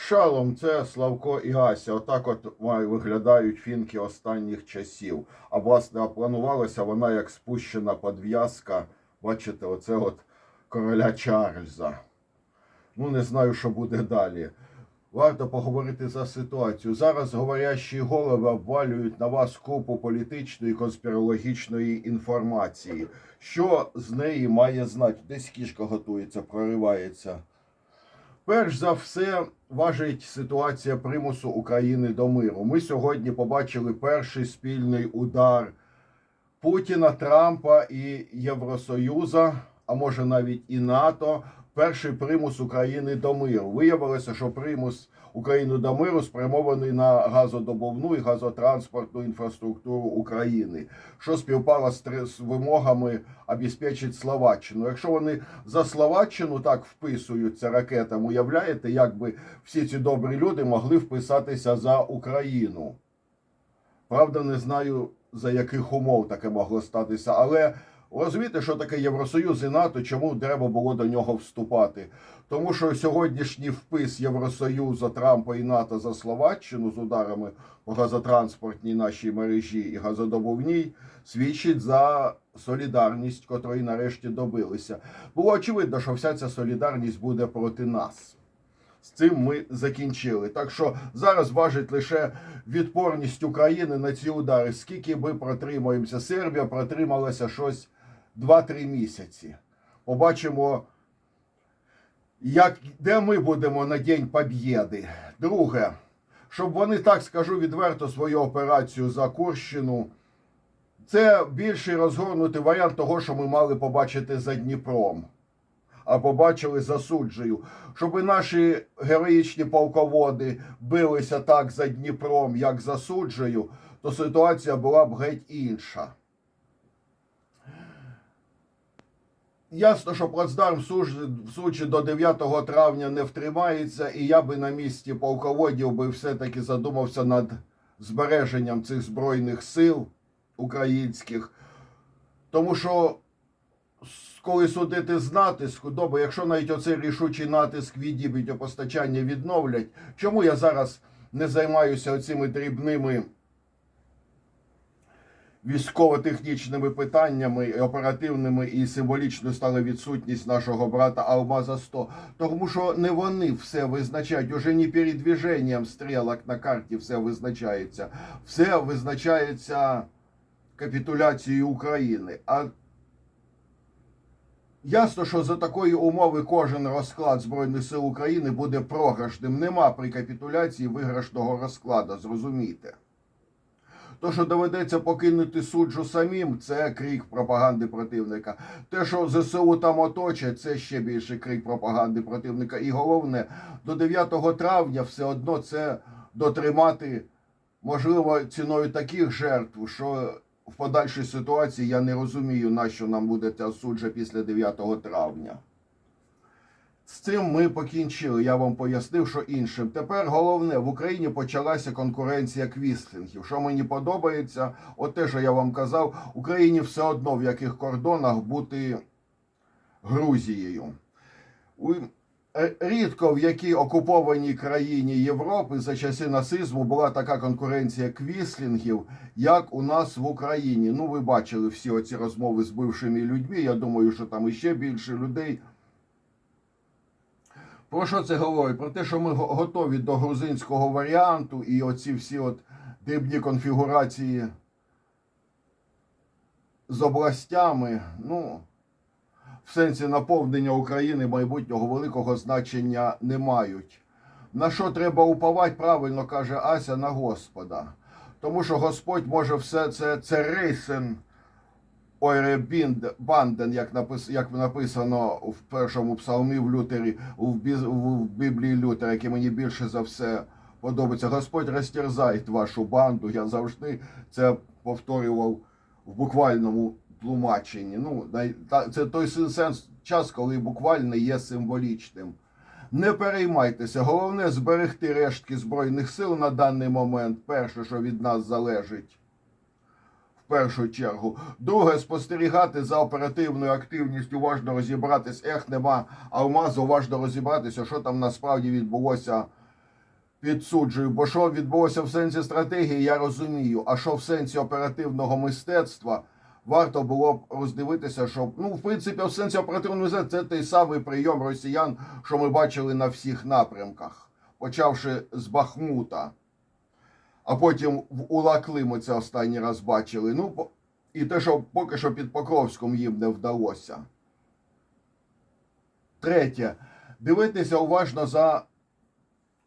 Шалом, це Славко і Ася. Отак от виглядають фінки останніх часів. А власне, планувалася вона як спущена подв'язка. Бачите, оце от короля Чарльза. Ну, не знаю, що буде далі. Варто поговорити за ситуацію. Зараз говорящі голови обвалюють на вас купу політичної конспірологічної інформації. Що з неї має знати? Десь кішка готується, проривається. Перш за все важить ситуація примусу України до миру. Ми сьогодні побачили перший спільний удар Путіна, Трампа і Євросоюза, а може навіть і НАТО. Перший примус України до миру. Виявилося, що примус України до миру спрямований на газодобувну і газотранспортну інфраструктуру України, що співпало з, вимогами обезпечити Словаччину. Якщо вони за Словаччину так вписуються ракетам, уявляєте, як би всі ці добрі люди могли вписатися за Україну. Правда, не знаю за яких умов таке могло статися, але розумієте, що таке Євросоюз і НАТО, чому треба було до нього вступати? Тому що сьогоднішній впис Євросоюзу, Трампа і НАТО за Словаччину з ударами по газотранспортній нашій мережі і газодобувній свідчить за солідарність, котрої нарешті добилися. Було очевидно, що вся ця солідарність буде проти нас. З цим ми закінчили. Так що зараз важить лише відпорність України на ці удари. Скільки ми протримаємося? Сербія протрималася щось 2-3 місяці. Побачимо, як, де ми будемо на День Побєди. Друге, щоб вони так скажу відверто свою операцію за Курщину. Це більший розгорнутий варіант того, що ми мали побачити за Дніпром. А побачили засуджую, щоб наші героїчні полководи билися так за Дніпром, як за суджею, то ситуація була б геть інша. Ясно, що плацдарм в Сучі до 9 травня не втримається, і я би на місці полководів би все-таки задумався над збереженням цих збройних сил українських. Тому що коли судити з натиску, добре, якщо навіть оцей рішучий натиск відіб'ють, а постачання відновлять, чому я зараз не займаюся оцими дрібними військово-технічними питаннями, оперативними і символічно стала відсутність нашого брата Алмаза 100? Тому що не вони все визначають, уже не передвіженням стрілок на карті все визначається. Все визначається капітуляцією України. А Ясно, що за такої умови кожен розклад Збройних сил України буде програшним. Нема при капітуляції виграшного розкладу, зрозумійте. То, що доведеться покинути суджу самим, це крик пропаганди противника. Те, що ЗСУ там оточать, це ще більше крик пропаганди противника. І головне, до 9 травня все одно це дотримати, можливо, ціною таких жертв, що в подальшій ситуації я не розумію, на що нам буде ця суджа після 9 травня. З цим ми покінчили. Я вам пояснив, що іншим. Тепер головне, в Україні почалася конкуренція квістлінгів. Що мені подобається, от те, що я вам казав, Україні все одно в яких кордонах бути Грузією. Е, Рідко в якій окупованій країні Європи за часи нацизму була така конкуренція квіслінгів, як у нас в Україні. Ну, ви бачили всі оці розмови з бившими людьми. Я думаю, що там іще більше людей. Про що це говорить? Про те, що ми готові до грузинського варіанту і оці всі от дрібні конфігурації з областями, ну, в сенсі наповнення України майбутнього великого значення не мають. На що треба уповати, правильно каже Ася, на Господа. Тому що Господь може все це, це рейсен Ойре Бінд- Банден, як, напис, як написано в першому псалмі в Лютері, в, Біз- в, Біблії Лютера, яке мені більше за все подобається. Господь розтерзає вашу банду. Я завжди це повторював в буквальному тлумаченні. Ну, це той сенс час, коли буквально є символічним. Не переймайтеся, головне зберегти рештки Збройних сил на даний момент. Перше, що від нас залежить першу чергу. Друге, спостерігати за оперативною активністю, уважно розібратись, ех, нема. Алмазу, уважно розібратися, що там насправді відбулося підсуджую, бо що відбулося в сенсі стратегії, я розумію. А що в сенсі оперативного мистецтва, варто було б роздивитися, що ну, в принципі, в сенсі оперативного мистецтва це той самий прийом росіян, що ми бачили на всіх напрямках, почавши з Бахмута, а потім в Улакли ми це останній раз бачили. Ну, і те, що поки що під Покровськом їм не вдалося. Третє. Дивитися уважно за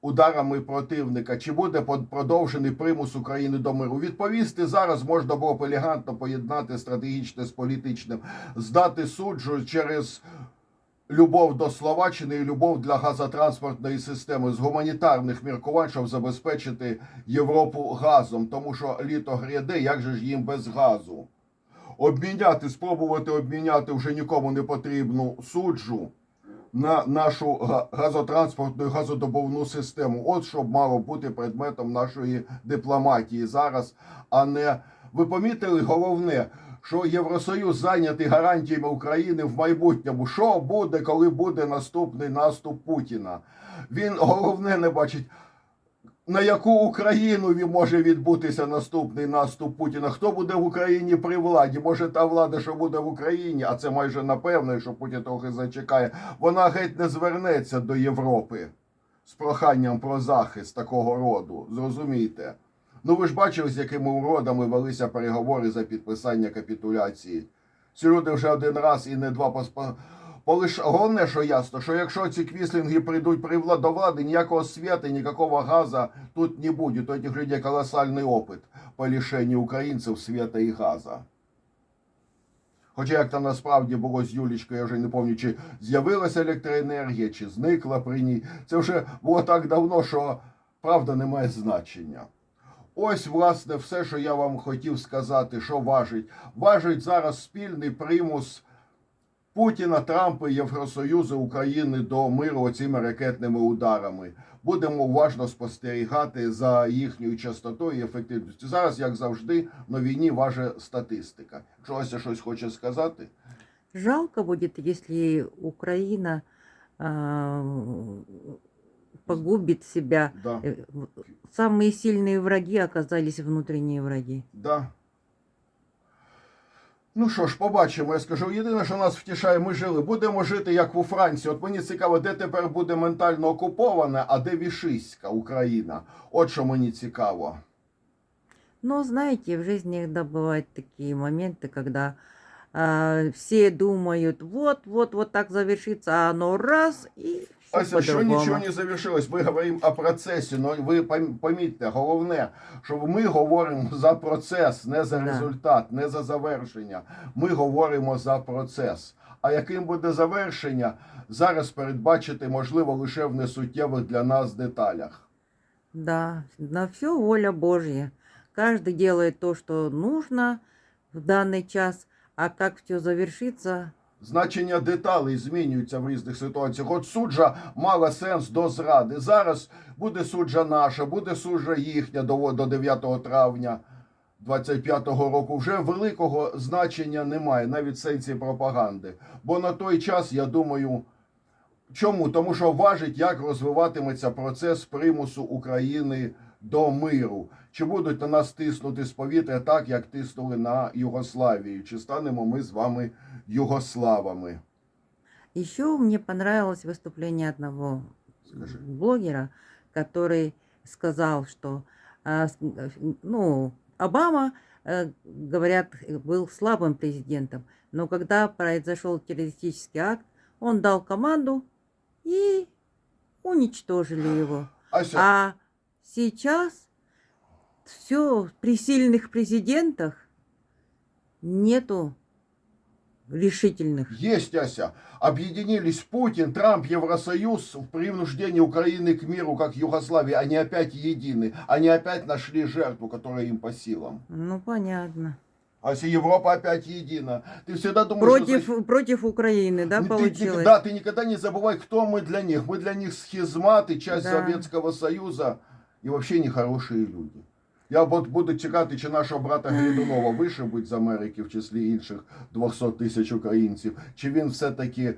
ударами противника, чи буде продовжений примус України до миру. Відповісти зараз можна було б елегантно поєднати стратегічне з політичним, здати суджу через любов до Словаччини і любов для газотранспортної системи з гуманітарних міркувань, щоб забезпечити Європу газом, тому що літо гряде, як же ж їм без газу? Обміняти, спробувати обміняти вже нікому не потрібну суджу на нашу газотранспортну і газодобувну систему. От що мало бути предметом нашої дипломатії зараз, а не ви помітили головне, що Євросоюз зайнятий гарантіями України в майбутньому. Що буде, коли буде наступний наступ Путіна? Він головне не бачить. На яку Україну може відбутися наступний наступ Путіна? Хто буде в Україні при владі? Може, та влада, що буде в Україні, а це майже напевно, що Путін трохи зачекає, вона геть не звернеться до Європи з проханням про захист такого роду. Зрозумійте. Ну ви ж бачили, з якими уродами велися переговори за підписання капітуляції. Ці люди вже один раз і не два поспа. Полиш... Головне, що ясно, що якщо ці квіслінги прийдуть при до влади, ніякого света, ніякого газа тут не буде. У этих людей колосальний опит по лишенню українців света і газа. Хоча як там насправді було з Юлічкою, я вже не пам'ятаю, чи з'явилася електроенергія, чи зникла при ній. Це вже було так давно, що правда не має значення. Ось, власне, все, що я вам хотів сказати, що важить. Важить зараз спільний примус Путіна, Трампа, Євросоюзу, України до миру оцими ракетними ударами. Будемо уважно спостерігати за їхньою частотою і ефективністю. Зараз, як завжди, на війні важить статистика. Якщо Ася щось хоче сказати, Жалко будет, если Украина а, погубит себя. да, Э, в- Самые сильные враги оказались внутренние враги. да. Ну що ж, побачимо. Я скажу, єдине, що нас втішає, ми жили. Будемо жити як у Франції. От мені цікаво, де тепер буде ментально окупована, а де вішиська Україна. От що мені цікаво. Но знаете, в жизни иногда бывают такие моменты, когда а, все думают, вот, вот, вот так завершится, а оно раз и всё Ася, що по-другому. нічого не завершилось. Ми говоримо о процесі. Ну ви пом- помітьте, головне, що ми говоримо за процес, не за Да. результат, не за завершення. Ми говоримо за процес. А яким буде завершення, зараз передбачити можливо лише в несуттєвих для нас деталях. Да, на все воля Божья. Каждый делает то, что нужно в данный час, а как все завершится, Значення деталей змінюються в різних ситуаціях. От суджа мала сенс до зради. Зараз буде суджа наша, буде суджа їхня до, до 9 травня 25-го року. Вже великого значення немає, навіть сенсі пропаганди. Бо на той час, я думаю, чому? Тому що важить, як розвиватиметься процес примусу України до миру. Чи будуть на нас тиснути з повітря так, як тиснули на Югославію? Чи станемо ми з вами югославами? Еще мне понравилось выступление одного Скажи. блогера, который сказал, что а, ну, Обама, э, говорят, был слабым президентом, но когда произошел террористический акт, он дал команду и уничтожили его. Ася, А сейчас все при сильных президентах нету решительных. Есть, Ася. Объединились Путин, Трамп, Евросоюз в принуждении Украины к миру, как Югославии. Они опять едины. Они опять нашли жертву, которая им по силам. Ну, понятно. Ася, Европа опять едина. Ты всегда думаешь... Против, что... против Украины, да, Ну, ты- получилось? Ты, да, ты никогда не забывай, кто мы для них. Мы для них схизматы, часть Да. Советского Союза и вообще нехорошие люди. Я буду чекати, чи нашого брата Грідунова вишибуть з Америки в числі інших 200 тисяч українців, чи він все-таки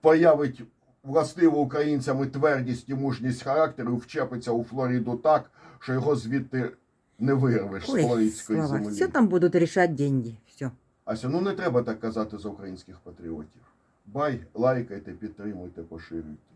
появить властиво українцям і твердість і мужність характеру, вчепиться у Флориду так, що його звідти не вирвеш з флоридської Слава, землі. все там будут решать деньги. Все. Ася, ну не треба так казати за українських патріотів. Бай, лайкайте, підтримуйте, поширюйте.